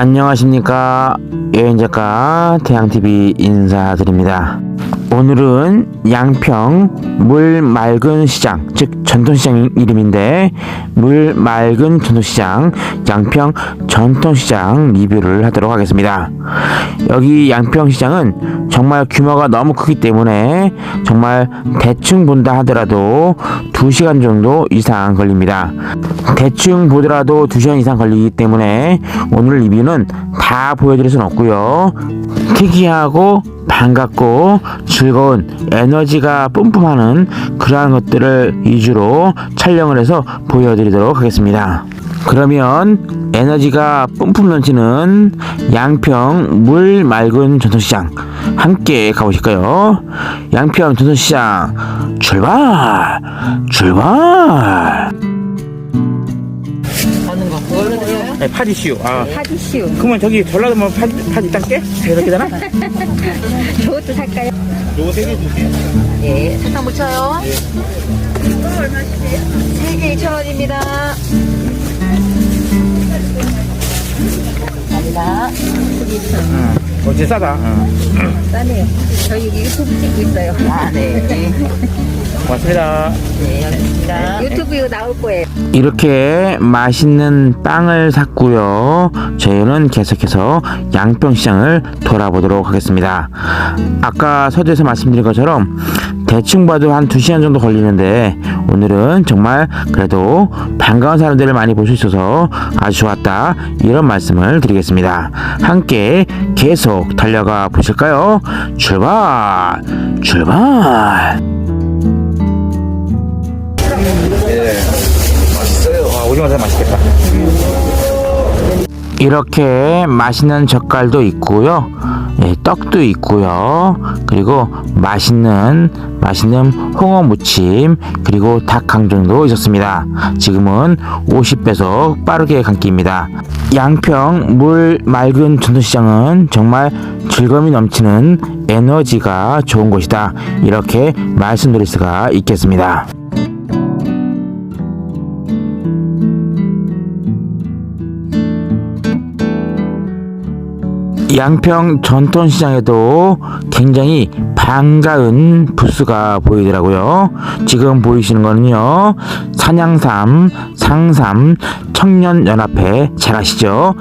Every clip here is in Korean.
안녕하십니까 여행작가 태양TV 인사드립니다. 오늘은 양평 물 맑은 시장 즉 전통시장 이름인데 물 맑은 전통시장 양평 전통시장 리뷰를 하도록 하겠습니다. 여기 양평시장은 정말 규모가 너무 크기 때문에 정말 대충 본다 하더라도 2시간 정도 이상 걸립니다. 대충 보더라도 2시간 이상 걸리기 때문에 오늘 리뷰는 다 보여드릴 순 없고요 특이하고 반갑고 즐거운 에너지가 뿜뿜하는 그러한 것들을 위주로 촬영을 해서 보여드리도록 하겠습니다. 그러면 에너지가 뿜뿜 넘치는 양평 물 맑은 전통시장 함께 가보실까요? 양평 전통시장 출발! 출발! 파디슈. 아, 파디슈 그러면 저기 전라도면 파디, 파디 땅게? 이렇게 되나? 저것도 살까요? 요거 세개 줄게요. 예 사탕 묻혀요 이거 얼마시세요? 3개 2,000원입니다 감사합니다 어, 진짜 싸다. 싸네요 저희 여기 유튜브 찍고 있어요 아네 네. 고맙습니다. 네 알겠습니다 유튜브 이거 나올 거예요 이렇게 맛있는 빵을 샀고요. 저희는 계속해서 양평시장을 돌아보도록 하겠습니다. 아까 서두에서 말씀드린 것처럼 대충 봐도 한 2시간 정도 걸리는데 오늘은 정말 그래도 반가운 사람들을 많이 볼 수 있어서 아주 좋았다 이런 말씀을 드리겠습니다. 함께 계속 달려가 보실까요? 출발! 출발! 와, 오징어 살 맛있겠다. 이렇게 맛있는 젓갈도 있고요. 예, 떡도 있고요. 그리고 맛있는 맛있는 홍어 무침 그리고 닭 강정도 있었습니다. 지금은 50배속 빠르게 감기입니다. 양평 물 맑은 전통시장은 정말 즐거움이 넘치는 에너지가 좋은 곳이다. 이렇게 말씀드릴 수가 있겠습니다. 양평 전통시장에도 굉장히 반가운 부스가 보이더라고요. 지금 보이시는 거는요, 산양삼, 상삼, 청년연합회 잘 아시죠?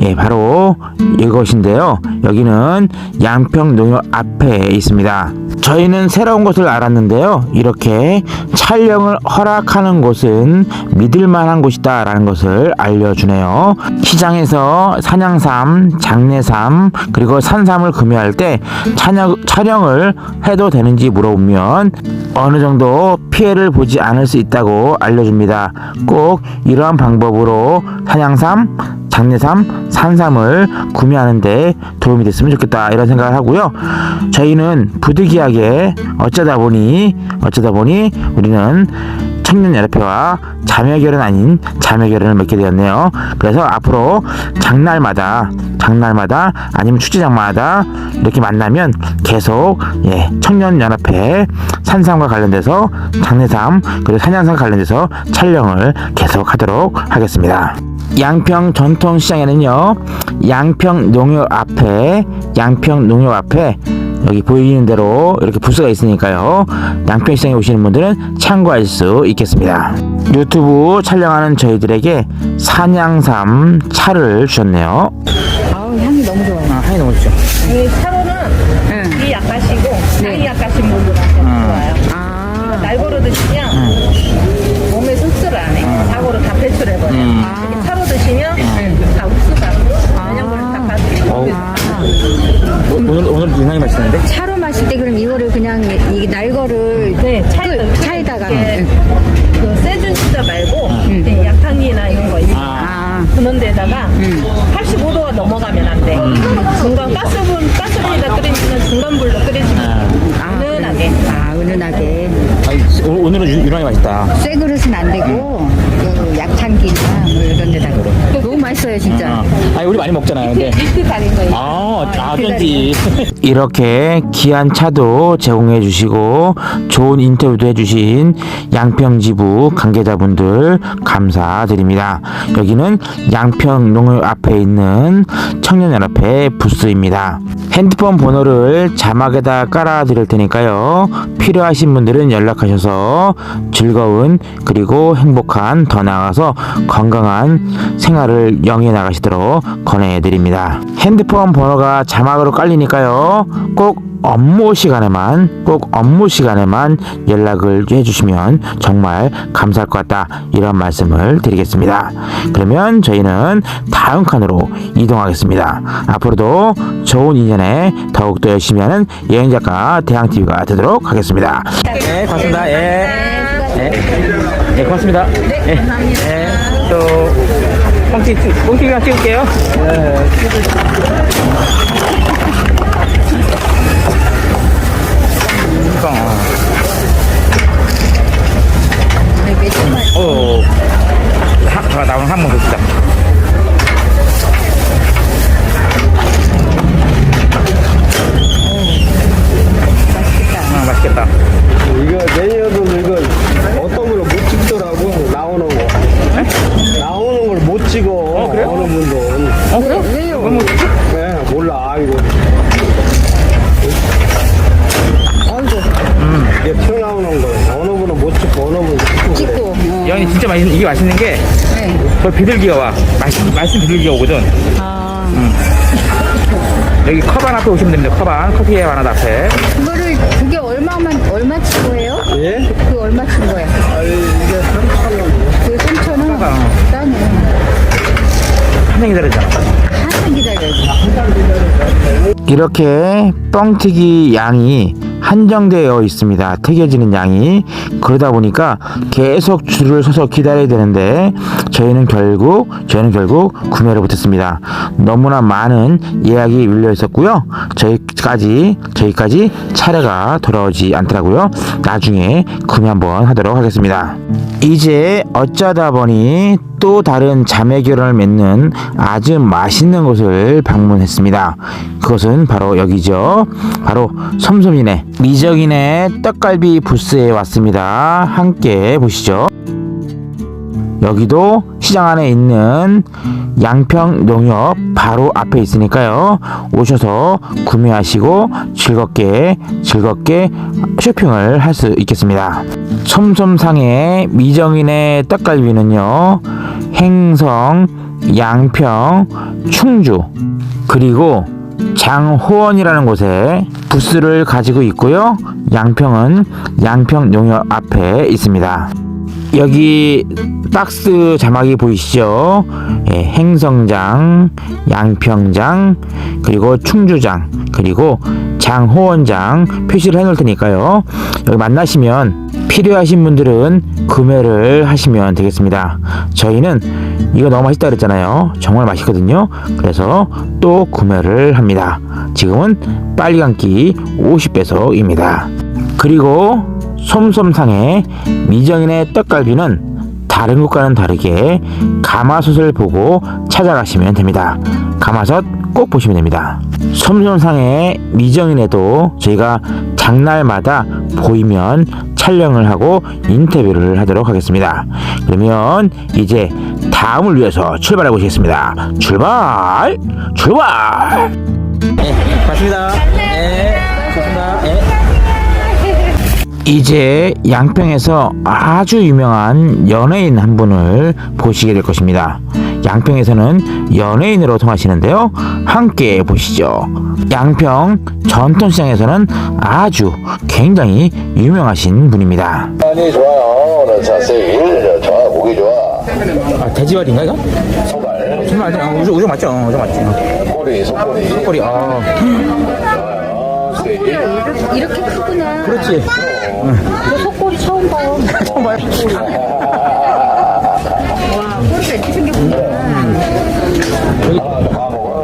예, 바로 이것인데요. 여기는 양평 농협 앞에 있습니다. 저희는 새로운 곳을 알았는데요. 이렇게 촬영을 허락하는 곳은 믿을 만한 곳이다 라는 것을 알려주네요. 시장에서 산양삼, 장내삼, 그리고 산삼을 구매할 때 촬영, 촬영을 해도 되는지 물어보면 어느 정도 피해를 보지 않을 수 있다고 알려줍니다. 꼭 이러한 방법으로 산양삼, 장내삼, 산삼을 구매하는데 도움이 됐으면 좋겠다 이런 생각을 하고요. 저희는 부득이하게 어쩌다 보니 어쩌다 보니 우리는 청년연합회와 자매결연 아닌 자매결연을 맺게 되었네요. 그래서 앞으로 장날마다 장날마다 아니면 축제장마다 이렇게 만나면 계속 예, 청년연합회 산삼과 관련돼서 장내삼 그리고 산양삼 관련돼서 촬영을 계속 하도록 하겠습니다. 양평 전통시장에는요 양평 농협 앞에 양평 농협 앞에 여기 보이는 대로 이렇게 부스가 있으니까요. 양평 시장에 오시는 분들은 참고할 수 있겠습니다. 유튜브 촬영하는 저희들에게 산양삼 차를 주셨네요. 아우 향이 너무 좋아요. 아 향이 너무 좋죠. 이 차로는 응. 이 약가시고 네. 이 약가신 분들한테 좋아요. 아, 날고로 드시면 몸에 흡수를 안 해. 사고로 다 배출해버려. 음. 이렇게 차로 드시면 다 흡수가 면역력을 다 빠지고 어우. 오늘 오늘 유난히 맛있는데? 차로 마실 때 그럼 이거를 그냥 이 날거를 네, 차에 차에다가. 이렇게 응. 그 세준 진짜 말고 네, 약탕이나 이런 거 아, 그런 데다가 85도가 넘어가면 안 돼. 중간 가스불 가스불에다 끓이면 중간 불로 끓이시면 은은하게. 아 은은하게 아니, 오- 오늘은 유, 유난히 맛있다 쇠 그릇은 안 되고 그 약창기나 뭐 이런 데다가 너무 맛있어요 진짜 아, 아니 우리 많이 먹잖아요. 근데. 이트 가는 거예요. 아, 아, 어쩐지. 이렇게 귀한 차도 제공해 주시고 좋은 인터뷰도 해 주신 양평지부 관계자분들 감사드립니다. 여기는 양평농협 앞에 있는 청년연합회 부스입니다. 핸드폰 번호를 자막에다 깔아 드릴 테니까요. 필요하신 분들은 연락하셔서 즐거운 그리고 행복한 더 나아가서 건강한 생활을 영위해 나가시도록 권해 드립니다. 핸드폰 번호가 자막으로 깔리니까요. 꼭 업무 시간에만 꼭 업무 시간에만 연락을 해주시면 정말 감사할 것 같다 이런 말씀을 드리겠습니다. 그러면 저희는 다음 칸으로 이동하겠습니다. 앞으로도 좋은 인연에 더욱더 열심히 하는 여행작가 대항TV가 되도록 하겠습니다. 네, 고맙습니다. 예. 네, 네 고맙습니다. 네, 감사합니다. 네, 또 뻥튀 뻥튀기만 찍을게요. 뻥. 이게 튀어나오는 거 어느 분은 못 찍고 어느 분은 찍고 그래. 찍고 어. 연이 진짜 맛있는, 이게 맛있는 게, 네. 저 비둘기가 와. 맛있, 맛있는 비둘기가 오거든. 아 여기 커반 앞에 오시면 됩니다. 커반. 커피에 하나 앞에. 그거를 그게 얼마만 얼마 친 거예요? 예? 그 얼마 친 거야? 아니 이게 3,000원 그 3천 원 봐봐. 싸네 한장 기다리잖아. 한참 기다려야지 이렇게 뻥튀기 양이 한정되어 있습니다. 튀겨지는 양이 그러다 보니까 계속 줄을 서서 기다려야 되는데 저희는 결국 저희는 결국 구매를 못했습니다. 너무나 많은 예약이 밀려 있었고요. 저희까지 저희까지 차례가 돌아오지 않더라고요. 나중에 구매 한번 하도록 하겠습니다. 이제 어쩌다 보니 또 다른 자매 결혼을 맺는 아주 맛있는 곳을 방문했습니다. 그것은 바로 여기죠. 바로 솜솜이네 미적인의 떡갈비 부스에 왔습니다. 함께 보시죠. 여기도 시장 안에 있는 양평 농협 바로 앞에 있으니까요. 오셔서 구매하시고 즐겁게 즐겁게 쇼핑을 할 수 있겠습니다. 솜솜상의 미정인의 떡갈비는요. 행성, 양평, 충주 그리고 장호원이라는 곳에 부스를 가지고 있고요. 양평은 양평 농협 앞에 있습니다. 여기 박스 자막이 보이시죠? 예, 행성장, 양평장, 그리고 충주장, 그리고 장호원장 표시를 해놓을 테니까요. 여기 만나시면 필요하신 분들은 구매를 하시면 되겠습니다. 저희는 이거 너무 맛있다 그랬잖아요. 정말 맛있거든요. 그래서 또 구매를 합니다. 지금은 빨리 감기 50배속입니다. 그리고 솜솜상의 미정인의 떡갈비는 다른 곳과는 다르게 가마솥을 보고 찾아가시면 됩니다. 가마솥 꼭 보시면 됩니다. 솜솜상의 미정인에도 저희가 장날마다 보이면 촬영을 하고 인터뷰를 하도록 하겠습니다. 그러면 이제 다음을 위해서 출발해 보시겠습니다. 출발! 출발! 네, 맞습니다. 네, 좋습니다. 네. 이제 양평에서 아주 유명한 연예인 한 분을 보시게 될 것입니다. 양평에서는 연예인으로 통하시는데요. 함께 보시죠. 양평 전통시장에서는 아주 굉장히 유명하신 분입니다. 많이 좋아요. 오늘 자 세일 좋아 보기 좋아. 아, 돼지발인가 이거? 소발 맞죠? 어, 우정, 우정 맞죠? 어, 우정 맞지? 꼬리 소꼬리 꼬리, 아, 아, 세일. 이렇게 크구나 그렇지. 저 속골이 처음 봐요 처음 봐요. 와 꼬리가 이렇게 생겼구나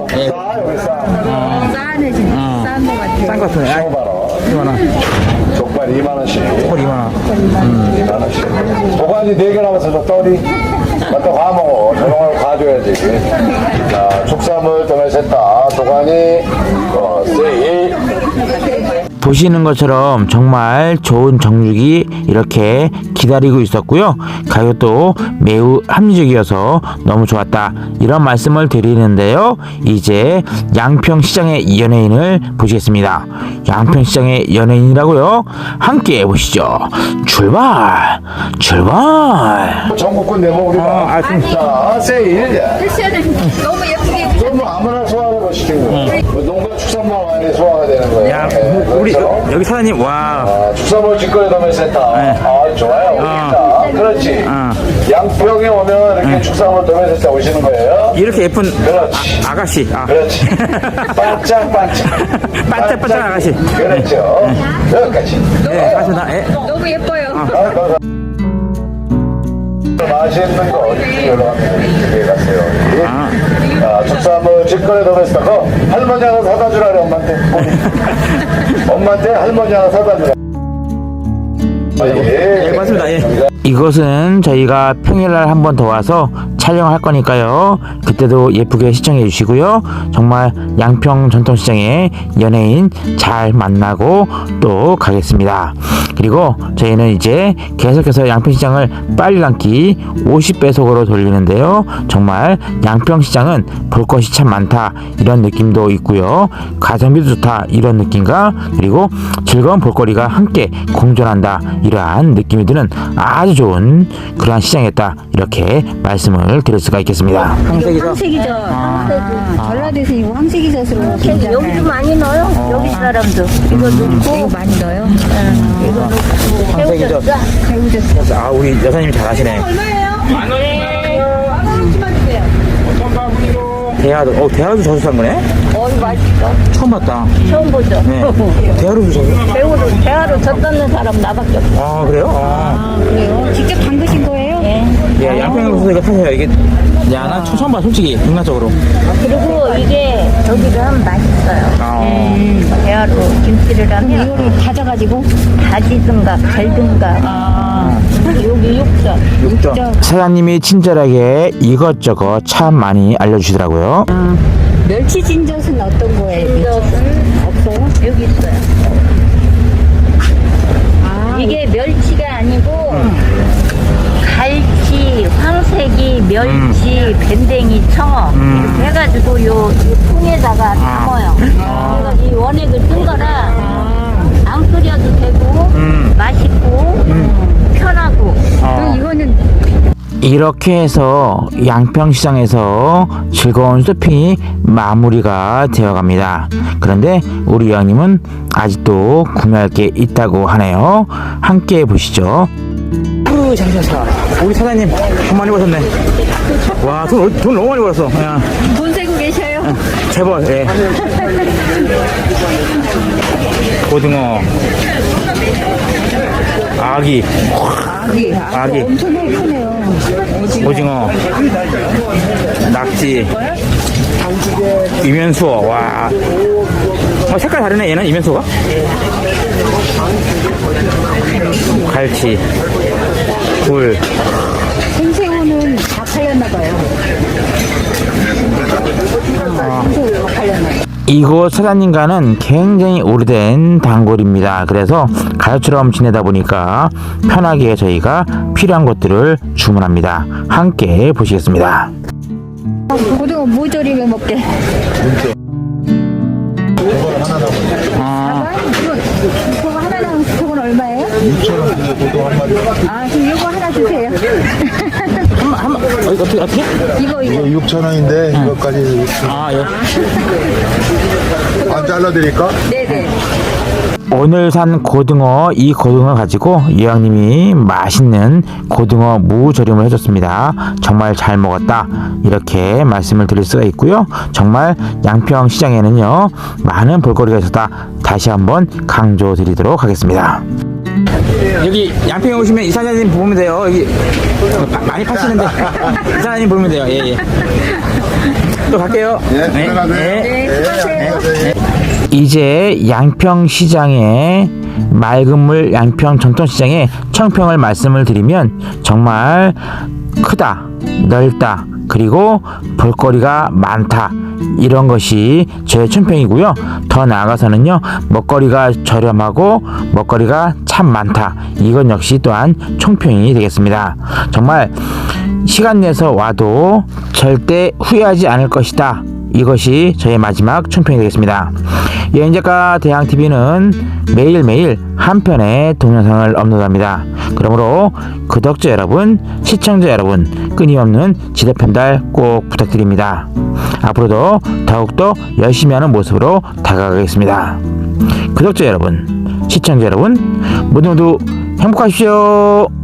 네, 싸네 진짜 싼거 같아 싼거 같은데. 아, 5만 원. 족발 2만 원씩. 꼬리 2만원. 2만 원씩. 도가니 4개 남았어 저 떨이. 맞다 과 먹어. 저런 걸 과줘야 찍어야지. 자, 등을 셌다. 도가니, 어, 세일. 보시는 것처럼 정말 좋은 정육이 이렇게 기다리고 있었고요. 가격도 매우 합리적이어서 너무 좋았다. 이런 말씀을 드리는데요. 이제 양평시장의 연예인을 보시겠습니다. 양평시장의 연예인이라고요? 함께 보시죠. 출발! 출발! 전국군 내모으리다. 자, 세일. 너무 예쁘게 그럼 아무나 거예요. 뭐 농가 축산물 많이 소화가 되는 거예요. 야, 네, 우리 그렇죠? 여 기 사장님 와. 아, 축산물 직거래 도매 센터. 아, 좋아요. 오십니다. 그렇지. 양평에 오면 이렇게 축산물 도매 센터 오시는 거예요. 이렇게 예쁜 그렇지. 아, 가씨 아. 그렇지. 반짝반짝. 반짝반짝 아가씨. 그렇죠. 여기까지. 네. 예. 너무 예뻐요. 아, 감사합니다. 맛있는 거 어디 올라갑니다. 이쪽에 갔어요. 축산물 직거래 도매스터고 할머니 하나 사다 주라래 엄마한테. 엄마한테 할머니 하나 사다 주라. 아, 예, 예, 맞습니다. 예. 이것은 저희가 평일날 한 번 더 와서 촬영할 거니까요. 그때도 예쁘게 시청해 주시고요. 정말 양평 전통시장의 연예인 잘 만나고 또 가겠습니다. 그리고 저희는 이제 계속해서 양평시장을 빨리 감기 50배속으로 돌리는데요. 정말 양평시장은 볼 것이 참 많다 이런 느낌도 있고요. 가성비도 좋다 이런 느낌과 그리고 즐거운 볼거리가 함께 공존한다 이러한 느낌이 드는 아주 좋은 그러한 시장이었다. 이렇게 말씀을 드릴 수가 있겠습니다. 황색이죠. 전라도에서 이거 황색이젓으로 여기도 많이 넣어요. 여기 사람도. 이거 넣고. 이거 많이 넣어요. 황색이죠. 아 우리 여사님이 잘하시네. 대하도 어 대하도 저수 산 거네? 어이 맛있어. 처음 봤다. 처음 보죠. 네. 대하도 주셨어요? 배우로 대하로 젖 떴는 사람 나밖에 없어. 아 그래요? 아. 그래요? 직접 담그신 거예요? 예, 양평 국수 이거 타세요. 이게 야, 나 처- 처음 봐, 솔직히 인간적으로. 그리고 이게 저기를 하면 맛있어요. 아, 대하로 김치를 하면 이거를 다져가지고 다지든가 갈든가. 여기 육전. 육전. 사장님이 친절하게 이것저것 참 많이 알려주시더라고요. 멸치 진젓은 어떤 거예요? 육전은 없어요? 여기 있어요. 이게 멸치가 아니고 갈치, 황색이, 멸치, 밴댕이, 청어 이렇게 해가지고 요, 이 통에다가 담아요. 그래서 이 원액을 뜬 거라 안 끓여도 되고 맛있고 편하고 그럼 이거는 이렇게 해서 양평시장에서 즐거운 쇼핑이 마무리가 되어 갑니다. 그런데 우리 여왕님은 아직도 구매할 게 있다고 하네요. 함께 보시죠. 아유, 잠시만. 우리 사장님 돈 많이 버셨네. 와, 돈, 돈 너무 많이 벌었어. 야, 돈 세고 계셔요? 재벌, 예. 고등어. 아기. 아기. 아기. 엄청 크네요. 오징어, 낙지, 이면수어, 와. 어, 색깔 다르네, 얘는 이면수가? 갈치, 굴, 생새우는 다 팔렸나 봐요. 생새우 다 팔렸나 봐요. 이곳 사장님과는 굉장히 오래된 단골입니다. 그래서 가족처럼 지내다 보니까 편하게 저희가 필요한 것들을 주문합니다. 함께 보시겠습니다. 고등어 무조림에 먹게. 아, 이거, 이거 하나 나온 그건 얼마예요? 6,000원 고등어 한 마리. 아, 그럼 이거 하나 주세요. 어, 어떻게, 어떻게? 이거, 이거. 6천 원인데 이것까지 아, 예. 안 잘라드릴까? 네네. 오늘 산 고등어 이 고등어 가지고 이왕님이 맛있는 고등어 무조림을 해줬습니다. 정말 잘 먹었다 이렇게 말씀을 드릴 수가 있고요. 정말 양평 시장에는요 많은 볼거리가 있었다 다시 한번 강조드리도록 하겠습니다. 여기 양평에 오시면 이사장님 보면 돼요. 여기 마- 많이 파시는데 이사장님 보면 돼요. 예, 예. 또 갈게요. 예, 들어가세요. 이제 양평시장의 맑은 물 양평 전통시장의 청평을 말씀을 드리면 정말 크다, 넓다, 그리고 볼거리가 많다. 이런 것이 제 춘평이고요. 더 나아가서는요, 먹거리가 저렴하고 먹거리가 참 많다. 이건 역시 또한 총평이 되겠습니다. 정말 시간 내서 와도 절대 후회하지 않을 것이다. 이것이 저의 마지막 총평이 되겠습니다. 여행작가 대항TV는 매일매일 한 편의 동영상을 업로드합니다. 그러므로 구독자 여러분, 시청자 여러분, 끊임없는 지도 편달 꼭 부탁드립니다. 앞으로도 더욱더 열심히 하는 모습으로 다가가겠습니다. 구독자 여러분, 시청자 여러분, 모두 모두 행복하십시오.